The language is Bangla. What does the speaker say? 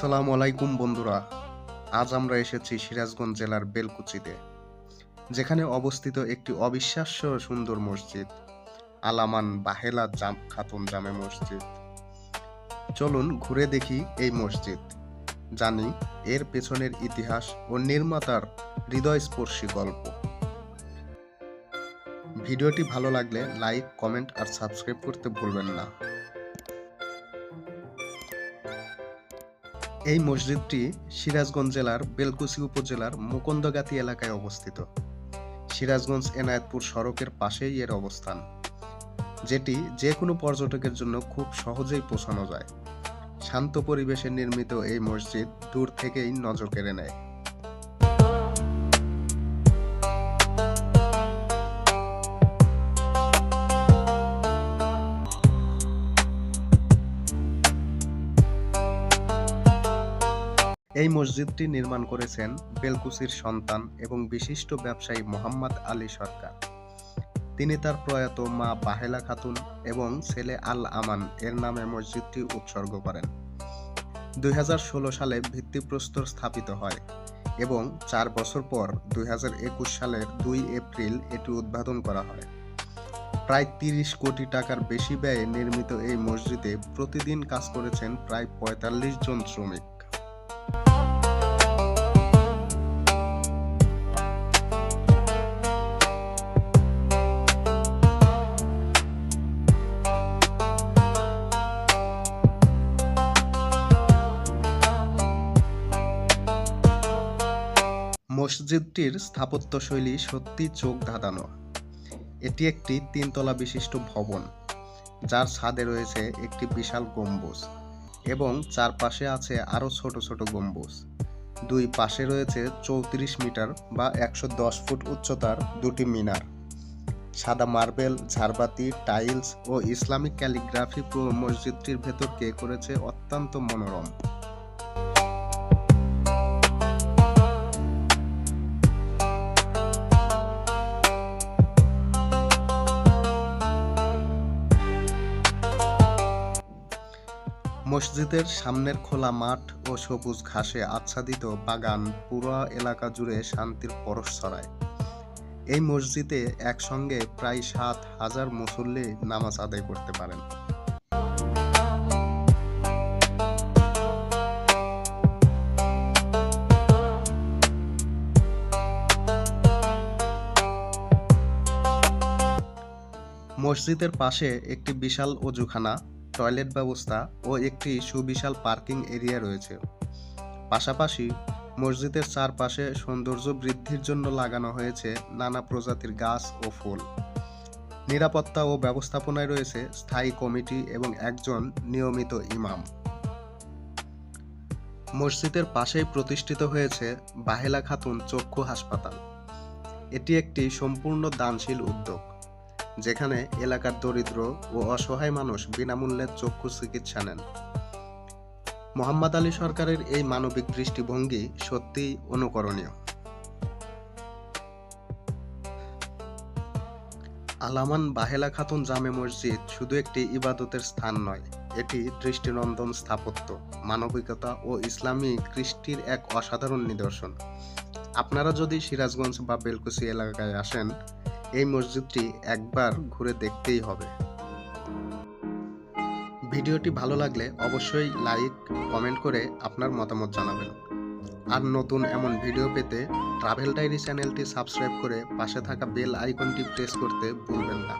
আসসালামু আলাইকুম, বন্ধুরা। আজ আমরা এসেছি সিরাজগঞ্জ জেলার বেলকুচিতে, যেখানে অবস্থিত একটি অবিশ্বাস্য সুন্দর মসজিদ, আলামান বাহেলা জাম, খাতুন জামে মসজিদ। চলুন ঘুরে দেখি এই মসজিদ। জানি এর পেছনের ইতিহাস ও নির্মাতার হৃদয়স্পর্শী গল্প। ভিডিওটি ভালো লাগলে লাইক, কমেন্ট আর সাবস্ক্রাইব করতে ভুলবেন না। এই মসজিদটি সিরাজগঞ্জ জেলার বেলকুচি উপজেলার মুকুন্দগাতি এলাকায় অবস্থিত। সিরাজগঞ্জ এনায়েতপুর সড়কের পাশেই এর অবস্থান, যেটি যে কোনো পর্যটকের জন্য খুব সহজেই পৌঁছানো যায়। শান্ত পরিবেশে নির্মিত এই মসজিদ দূর থেকেই নজর কেড়ে নেয়। এই মসজিদটি নির্মাণ করেছেন বেলকুচির সন্তান এবং বিশিষ্ট ব্যবসায়ী মোহাম্মদ আলী সরকার। তিনি তার প্রয়াত মা বাহেলা খাতুন এবং ছেলে আল আমান এর নামে মসজিদটি উৎসর্গ করেন। দুই হাজার ষোলো সালে ভিত্তিপ্রস্তর স্থাপিত হয় এবং চার বছর পর দুই হাজার একুশ সালের দুই এপ্রিল এটি উদ্বোধন করা হয়। প্রায় তিরিশ কোটি টাকার বেশি ব্যয়ে নির্মিত এই মসজিদে প্রতিদিন কাজ করেছেন প্রায় পঁয়তাল্লিশ জন শ্রমিক। মসজিদটির স্থাপত্যশৈলী সত্যি চোখ ধাঁধানো। এটি একটি তিনতলা বিশিষ্ট ভবন, যার ছাদে রয়েছে একটি বিশাল গম্বুজ এবং চারপাশে আছে আরও ছোট ছোট গম্বুজ। দুই পাশে রয়েছে চৌত্রিশ মিটার বা একশো দশ ফুট উচ্চতার দুটি মিনার। সাদা মার্বেল, ঝাড়বাতি, টাইলস ও ইসলামিক ক্যালিগ্রাফি পুরো মসজিদটির ভেতরকে করেছে অত্যন্ত মনোরম। মসজিদের সামনের খোলা মাঠ ও সবুজ ঘাসে আচ্ছাদিত বাগান পুরো এলাকা জুড়ে শান্তির পরশ ছড়ায়। এই মসজিদে একসঙ্গে প্রায় সাত হাজার মুসল্লি নামাজ আদায় করতে পারেন। মসজিদের পাশে একটি বিশাল অজুখানা টয়লেট ব্যবস্থা ও একটি সুবিশাল পার্কিং এরিয়া রয়েছে। পাশাপাশি মসজিদের চারপাশে সৌন্দর্য বৃদ্ধির জন্য লাগানো হয়েছে নানা প্রজাতির গাছ ও ফুল। নিরাপত্তা ও ব্যবস্থাপনায় রয়েছে স্থায়ী কমিটি এবং একজন নিয়মিত ইমাম। মসজিদের পাশেই প্রতিষ্ঠিত হয়েছে বাহেলা খাতুন চক্ষু হাসপাতাল। এটি একটি সম্পূর্ণ দানশীল উদ্যোগ। যেখানে এলাকার দরিদ্র ও অসহায় মানুষ বিনামূল্যে চক্ষু চিকিৎসা নেন। মোহাম্মদ আলী সরকারের এই মানবিক দৃষ্টিভঙ্গি সত্যিই অনুকরণীয়। আলামান বাহেলা খাতুন জামে মসজিদ শুধু একটি ইবাদতের স্থান নয়, এটি দৃষ্টিনন্দন স্থাপত্য, মানবিকতা ও ইসলামী কৃষ্টির এক অসাধারণ নিদর্শন। আপনারা যদি সিরাজগঞ্জ বা বেলকুচি এলাকায় আসেন এই মসজিদটি একবার ঘুরে দেখতেই হবে। ভিডিওটি ভালো লাগলে অবশ্যই লাইক, কমেন্ট করে আপনার মতামত জানাবেন। আর নতুন এমন ভিডিও পেতে ট্রাভেল ডায়েরি চ্যানেলটি সাবস্ক্রাইব করে পাশে থাকা বেল আইকনটি প্রেস করতে ভুলবেন না।